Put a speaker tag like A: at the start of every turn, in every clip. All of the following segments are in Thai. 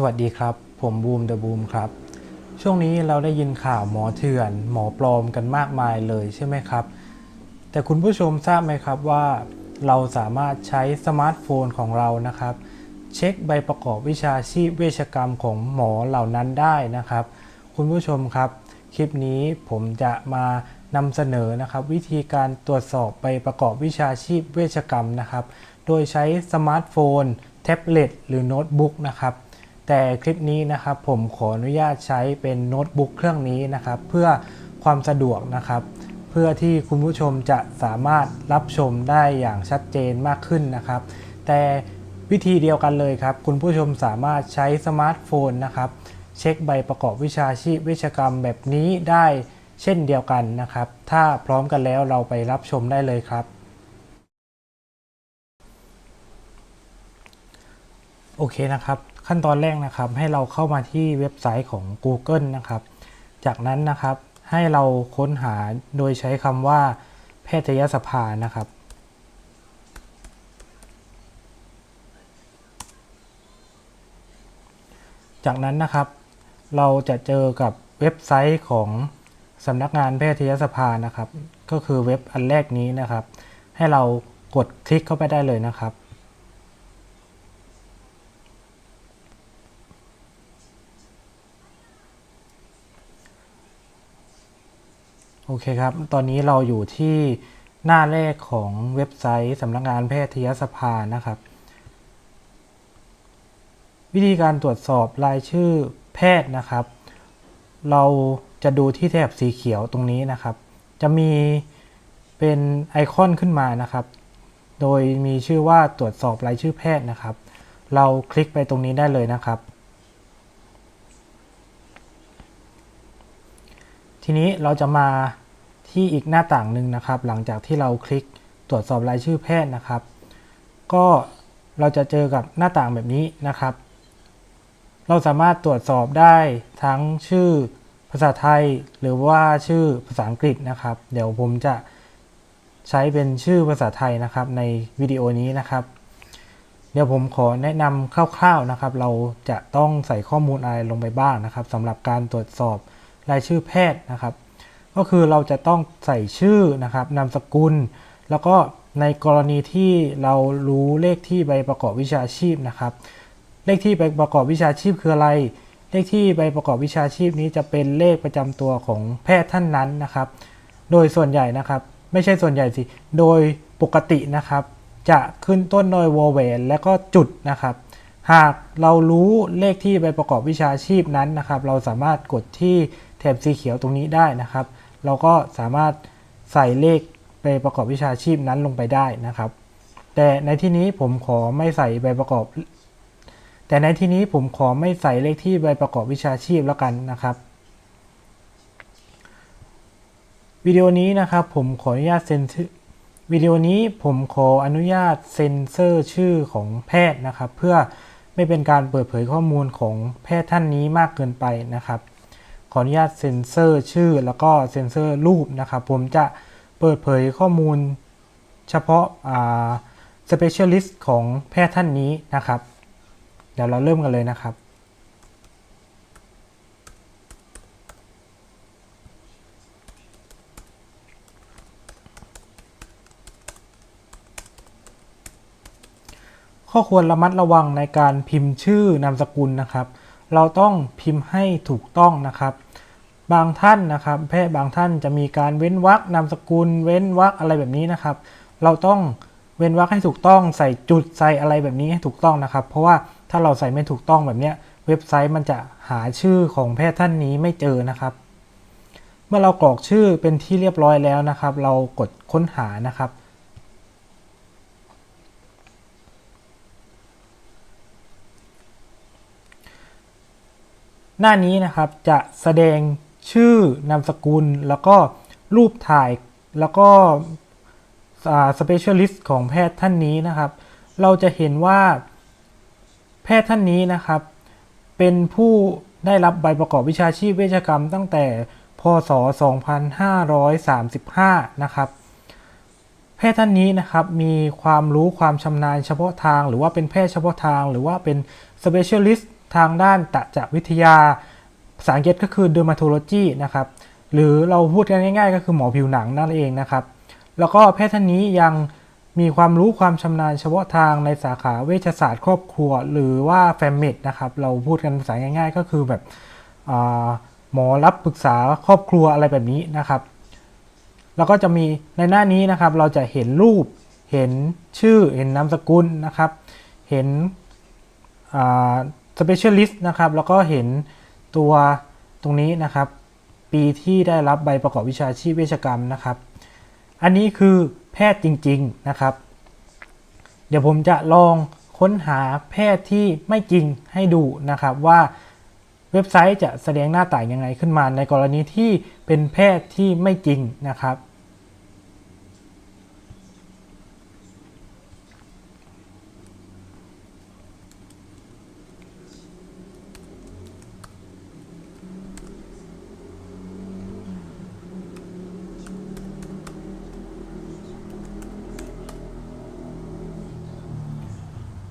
A: สวัสดีครับ ผมบูมเดอะบูมครับ ช่วงนี้เราได้ยินข่าวหมอเถื่อน หมอปลอมกันมากมายเลยใช่ไหมครับ แต่คุณผู้ชมทราบไหมครับว่า เราสามารถใช้สมาร์ทโฟนของเรานะครับ เช็คใบประกอบวิชาชีพเวชกรรมของหมอเหล่านั้นได้นะครับ คุณผู้ชมครับ คลิปนี้ผมจะมานำเสนอนะครับ วิธีการตรวจสอบใบประกอบวิชาชีพเวชกรรมนะครับ โดยใช้สมาร์ทโฟน แท็บเล็ตหรือโน้ตบุ๊กนะครับ แต่คลิปนี้นะครับผมขออนุญาตใช้เป็นโน้ตบุ๊กเครื่องนี้นะครับเพื่อความสะดวกนะครับ เพื่อที่คุณผู้ชมจะสามารถรับชมได้อย่างชัดเจนมากขึ้นนะครับ แต่วิธีเดียวกันเลยครับ คุณผู้ชมสามารถใช้สมาร์ทโฟนนะครับเช็คใบประกอบวิชาชีพเวชกรรมแบบนี้ได้เช่นเดียวกันนะครับ ถ้าพร้อมกันแล้วเราไปรับชมได้เลยครับ โอเคนะครับ ขั้นตอนแรกนะครับให้เราเข้ามาที่เว็บไซต์ของ Google นะครับ จากนั้นนะครับให้เราค้นหาโดยใช้คำว่า แพทยสภานะครับ จากนั้นนะครับ เราจะเจอกับเว็บไซต์ของสำนักงานแพทยสภานะครับ ก็คือเว็บอันแรกนี้นะครับ ให้เรากดคลิกเข้าไปได้เลยนะครับ โอเคครับ ตอนนี้เราอยู่ที่หน้าแรกของเว็บไซต์สำนักงานแพทยสภานะครับ วิธีการตรวจสอบรายชื่อแพทย์นะครับ เราจะดูที่แถบสีเขียวตรงนี้นะครับ จะมีเป็นไอคอนขึ้นมานะครับ โดยมีชื่อว่าตรวจสอบรายชื่อแพทย์นะครับ เราคลิกไปตรงนี้ได้เลยนะครับทีนี้เราจะมา ที่อีกหน้าต่างหนึ่งนะครับ หลังจากที่เราคลิกตรวจสอบรายชื่อแพทย์นะครับ ก็เราจะเจอกับหน้าต่างแบบนี้นะครับ เราสามารถตรวจสอบได้ทั้งชื่อภาษาไทยหรือว่าชื่อภาษาอังกฤษนะครับ เดี๋ยวผมจะใช้เป็นชื่อภาษาไทยนะครับในวิดีโอนี้นะครับ เดี๋ยวผมขอแนะนำคร่าวๆนะครับ เราจะต้องใส่ข้อมูลอะไรลงไปบ้างนะครับสำหรับการตรวจสอบรายชื่อแพทย์นะครับ ก็คือเราจะต้องใส่ชื่อนะครับนามสกุล แล้วก็ในกรณีที่เรารู้เลขที่ใบประกอบวิชาชีพนะครับ เลขที่ใบประกอบวิชาชีพคืออะไร เลขที่ใบประกอบวิชาชีพนี้จะเป็นเลขประจำตัวของแพทย์ท่านนั้นนะครับ โดยส่วนใหญ่นะครับ ไม่ใช่ส่วนใหญ่สิ โดยปกตินะครับ จะขึ้นต้นโดยวอลเวนและก็จุดนะครับ หากเรารู้เลขที่ใบประกอบวิชาชีพนั้นนะครับ เราสามารถกดที่แถบสีเขียวตรงนี้ได้นะครับ เราก็สามารถใส่เลขใบประกอบวิชาชีพนั้นลงไปได้นะครับ แต่ในที่นี้ผมขอไม่ใส่ใบประกอบ แต่ในที่นี้ผมขอไม่ใส่เลขที่ใบประกอบวิชาชีพแล้วกันนะครับวิดีโอนี้นะครับผมขออนุญาตเซ็นวิดีโอนี้ผมขออนุญาตเซ็นเซอร์ชื่อของแพทย์นะครับ เพื่อไม่เป็นการเปิดเผยข้อมูลของแพทย์ท่านนี้มากเกินไปนะครับ ขออนุญาตเซ็นเซอร์ชื่อแล้วก็เซ็นเซอร์รูปนะครับ ผมจะเปิดเผยข้อมูลเฉพาะอ่า specialist ของแพทย์ท่านนี้นะครับ เดี๋ยวเราเริ่มกันเลยนะครับ ข้อควรระมัดระวังในการพิมพ์ชื่อนามสกุลนะครับ เราต้องพิมพ์ให้ถูกต้องนะครับ บางท่านนะครับแพทย์บางท่านจะมีการเว้นวรรคนามสกุล เว้นวรรคอะไรแบบนี้นะครับ เราต้องเว้นวรรคให้ถูกต้องใส่จุดใส่อะไรแบบนี้ให้ถูกต้องนะครับ เพราะว่าถ้าเราใส่ไม่ถูกต้องแบบนี้เว็บไซต์มันจะหาชื่อของแพทย์ท่านนี้ไม่เจอนะครับ เมื่อเรากรอกชื่อเป็นที่เรียบร้อยแล้วนะครับ เรากดค้นหานะครับ หน้านี้นะครับจะแสดงชื่อนามสกุล แล้วก็รูปถ่ายแล้วก็สเปเชียลิสต์ของแพทย์ท่านนี้นะครับ เราจะเห็นว่าแพทย์ท่านนี้นะครับ เป็นผู้ได้รับใบประกอบวิชาชีพเวชกรรมตั้งแต่พศ 2535 นะครับ แพทย์ท่านนี้นะครับมีความรู้ความชำนาญเฉพาะทาง หรือว่าเป็นแพทย์เฉพาะทาง หรือว่าเป็น specialist ทางด้านตะจวิทยาภาษาอังกฤษก็คือ dermatology นะครับ หรือเราพูดกันง่ายๆ ก็คือหมอผิวหนังนั่นเองนะครับ แล้วก็แพทย์ท่านนี้ยังมีความรู้ความชำนาญเฉพาะทางในสาขาเวชศาสตร์ครอบครัว หรือว่าแฟมเมดนะครับ เราพูดกันภาษาง่ายๆ ก็คือแบบหมอรับปรึกษาครอบครัวอะไรแบบนี้นะครับ แล้วก็จะมีในหน้านี้นะครับ เราจะเห็นรูป เห็นชื่อ เห็นนามสกุลนะครับ เห็น specialist นะครับ แล้วก็เห็นตัวตรงนี้นะครับ ปีที่ได้รับใบประกอบวิชาชีพเวชกรรมนะครับ อันนี้คือแพทย์จริง ๆนะครับ เดี๋ยวผมจะลองค้นหาแพทย์ที่ไม่จริงให้ดูนะครับว่าเว็บไซต์จะแสดงหน้าต่างยังไงขึ้นมาในกรณีที่เป็นแพทย์ที่ไม่จริงนะครับ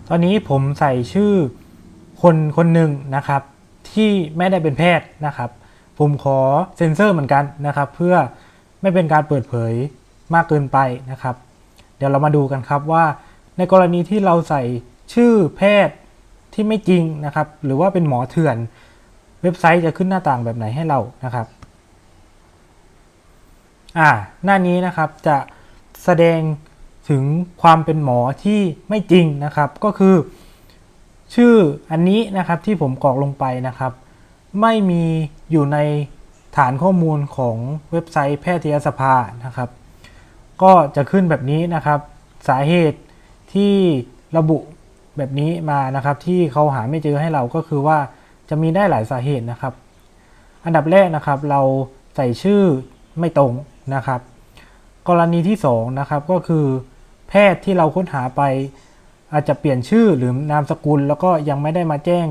A: ตอนนี้ผมใส่ชื่อคนคนหนึ่งนะครับ ที่ไม่ได้เป็นแพทย์นะครับ ผมขอเซ็นเซอร์เหมือนกันนะครับ เพื่อไม่เป็นการเปิดเผยมากเกินไปนะครับ เดี๋ยวเรามาดูกันครับว่า ในกรณีที่เราใส่ชื่อแพทย์ที่ไม่จริงนะครับ หรือว่าเป็นหมอเถื่อน เว็บไซต์จะขึ้นหน้าต่างแบบไหนให้เรานะครับอ่าหน้านี้นะครับจะแสดง ถึงความเป็นหมอที่ไม่จริงนะครับ ก็คือ ชื่ออันนี้นะครับที่ผมกรอกลงไปนะครับ ไม่มีอยู่ในฐานข้อมูลของเว็บไซต์แพทยสภานะครับ ก็จะขึ้นแบบนี้นะครับ สาเหตุที่ระบุแบบนี้มานะครับที่เขาหาไม่เจอให้เราก็คือว่าจะมีได้หลายสาเหตุนะครับ อันดับแรกนะครับเราใส่ชื่อไม่ตรงนะครับ กรณีที่2นะครับก็คือ แพทย์ที่เราค้นหาไป อาจจะเปลี่ยนชื่อหรือนามสกุล แล้วก็ยังไม่ได้มาแจ้ง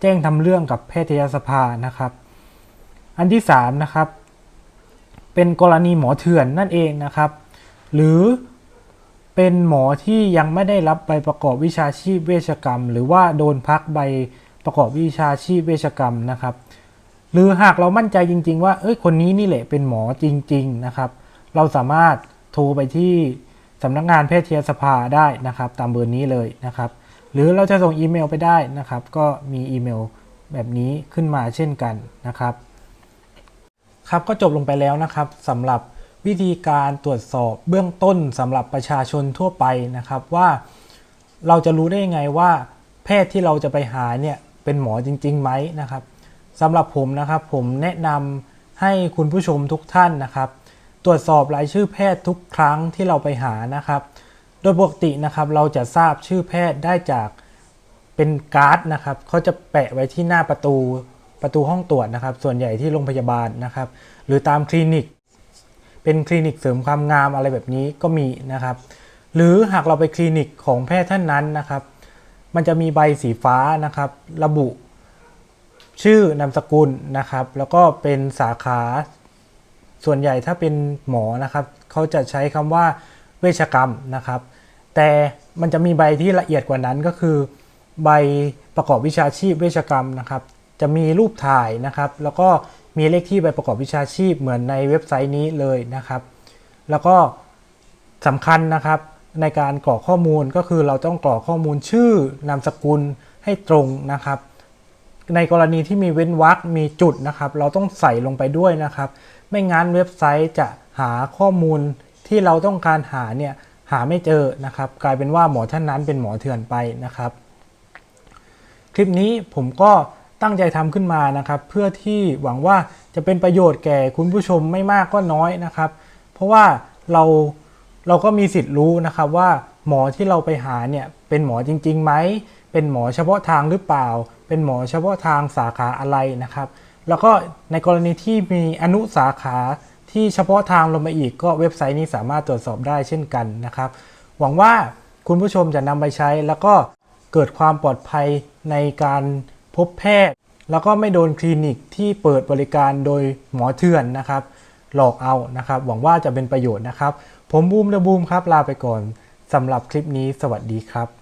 A: แจ้งทำเรื่องกับแพทยสภานะครับ อันที่3นะครับ เป็นกรณีหมอเถื่อนนั่นเองนะครับ หรือเป็นหมอที่ยังไม่ได้รับใบประกอบวิชาชีพเวชกรรม หรือว่าโดนพักใบประกอบวิชาชีพเวชกรรมนะครับ หรือหากเรามั่นใจจริง ๆ ว่าเอ้ยคนนี้นี่แหละเป็นหมอจริง ๆ นะครับ เราสามารถโทรไปที่ สำนักงานแพทยสภาได้นะครับตามเบอร์นี้เลยนะครับ หรือเราจะส่งอีเมลไปได้นะครับ ก็มีอีเมลแบบนี้ขึ้นมาเช่นกันนะครับ ครับก็จบลงไปแล้วนะครับสำหรับวิธีการตรวจสอบเบื้องต้นสำหรับประชาชนทั่วไปนะครับว่า เราจะรู้ได้ยังไงว่า แพทย์ที่เราจะไปหาเนี่ยเป็นหมอจริงๆไหมนะครับสำหรับผมนะครับผมแนะนำให้คุณผู้ชมทุกท่านนะครับ ตรวจสอบรายชื่อแพทย์ทุกครั้งที่เราไปหานะครับ โดยปกตินะครับเราจะทราบชื่อแพทย์ได้จากเป็นการ์ดนะครับเขาจะแปะไว้ที่หน้าประตูประตูห้องตรวจนะครับ ส่วนใหญ่ที่โรงพยาบาลนะครับ หรือตามคลินิก เป็นคลินิกเสริมความงามอะไรแบบนี้ก็มีนะครับ หรือหากเราไปคลินิกของแพทย์ท่านนั้นนะครับ มันจะมีใบสีฟ้านะครับ ระบุชื่อนามสกุลนะครับ แล้วก็เป็นสาขา ส่วนใหญ่ถ้าเป็นหมอนะครับเขาจะใช้คำว่าเวชกรรมนะครับ แต่มันจะมีใบที่ละเอียดกว่านั้นก็คือ ใบประกอบวิชาชีพเวชกรรมนะครับ จะมีรูปถ่ายนะครับ แล้วก็มีเลขที่ใบประกอบวิชาชีพเหมือนในเว็บไซต์นี้เลยนะครับ แล้วก็สำคัญนะครับในการกรอกข้อมูลก็คือเราต้องกรอกข้อมูลชื่อนามสกุลให้ตรงนะครับ ในกรณีที่มีเว้นวรรคมีจุดนะครับ เราต้องใส่ลงไปด้วยนะครับ ไม่งั้นเว็บไซต์จะหาข้อมูลที่เราต้องการหาเนี่ยหาไม่เจอนะครับ กลายเป็นว่าหมอท่านนั้นเป็นหมอเถื่อนไปนะครับ คลิปนี้ผมก็ตั้งใจทำขึ้นมานะครับ เพื่อที่หวังว่าจะเป็นประโยชน์แก่คุณผู้ชมไม่มากก็น้อยนะครับ เพราะว่าเราเราก็มีสิทธิ์รู้นะครับว่าหมอที่เราไปหาเนี่ยเป็นหมอจริงๆไหม เป็นหมอเฉพาะทางหรือเปล่า เป็นหมอเฉพาะทางสาขาอะไรนะครับ แล้วก็ในกรณีที่มีอนุสาขาที่เฉพาะทางลงมาอีกก็เว็บไซต์นี้สามารถตรวจสอบได้เช่นกันนะครับ หวังว่าคุณผู้ชมจะนำไปใช้ แล้วก็เกิดความปลอดภัยในการพบแพทย์ แล้วก็ไม่โดนคลินิกที่เปิดบริการโดยหมอเถื่อนนะครับ หลอกเอานะครับ หวังว่าจะเป็นประโยชน์นะครับ ผมบูมเดอะบูมครับลาไปก่อนสำหรับคลิปนี้ สวัสดีครับ